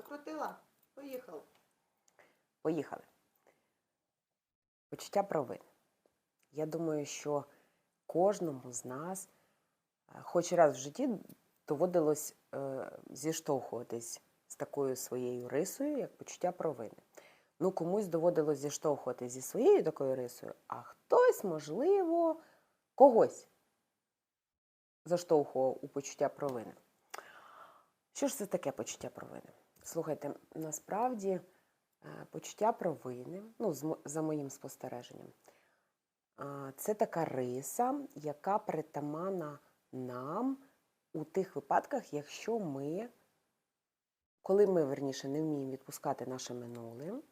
Докрутила? Поїхав. Поїхали. Почуття провини. Я думаю, що кожному з нас е, хоч раз в житті доводилось е, зіштовхуватись з такою своєю рисою, як почуття провини. Ну, комусь доводилось зіштовхуватись зі своєю такою рисою, а хтось, можливо, когось заштовхував у почуття провини. Що ж це таке почуття провини? Слухайте, насправді е, почуття провини, ну, за моїм спостереженням, це така риса, яка притаманна нам у тих випадках, якщо ми, коли ми, верніше, не вміємо відпускати наше минуле,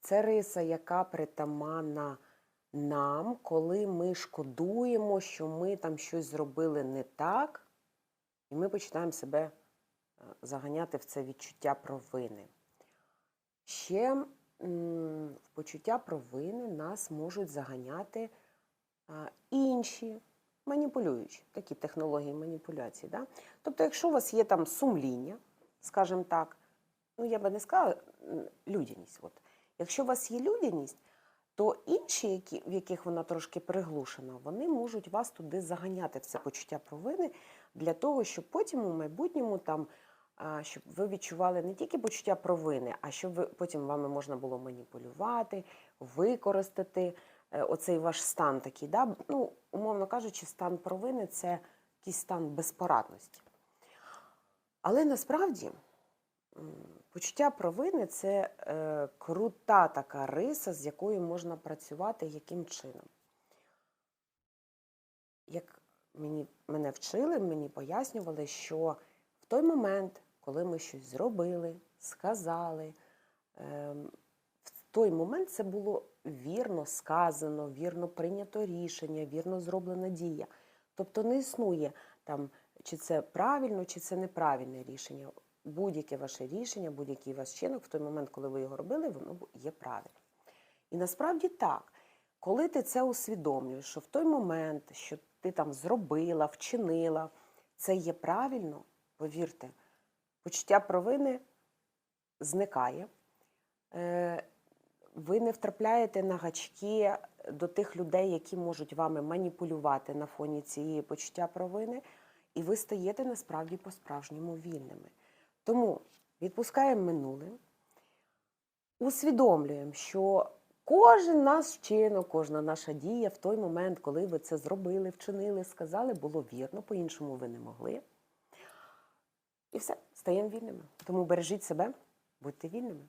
це риса, яка притаманна нам, коли ми шкодуємо, що ми там щось зробили не так, і ми починаємо себе заганяти в це відчуття провини. Ще в почуття провини нас можуть заганяти інші маніпулюючі, такі технології маніпуляції. Да? Тобто, якщо у вас є там сумління, скажімо так, ну я би не сказала людяність. От. Якщо у вас є людяність, то інші, які, в яких вона трошки приглушена, вони можуть вас туди заганяти в це почуття провини для того, щоб потім у майбутньому там щоб ви відчували не тільки почуття провини, а щоб ви потім вами можна було маніпулювати, використати е, оцей ваш стан такий. Да? Ну, умовно кажучи, стан провини це якийсь стан безпорадності. Але насправді почуття провини це е, крута така риса, з якою можна працювати яким чином. Як мені, мене вчили, мені пояснювали, що в той момент, коли ми щось зробили, сказали, ем, в той момент це було вірно сказано, вірно прийнято рішення, вірно зроблена дія. Тобто не існує там, чи це правильно, чи це неправильне рішення. Будь-яке ваше рішення, будь-який ваш вчинок, в той момент, коли ви його робили, воно є правильним. І насправді так, коли ти це усвідомлюєш, що в той момент, що ти там зробила, вчинила, це є правильно, повірте, почуття провини зникає. Е, Ви не втрапляєте на гачки до тих людей, які можуть вами маніпулювати на фоні цієї почуття провини, і ви стаєте насправді по-справжньому вільними. Тому відпускаємо минуле, усвідомлюємо, що кожен наш вчинок, кожна наша дія в той момент, коли ви це зробили, вчинили, сказали, було вірно, по-іншому ви не могли. І все, стаємо вільними. Тому бережіть себе, будьте вільними.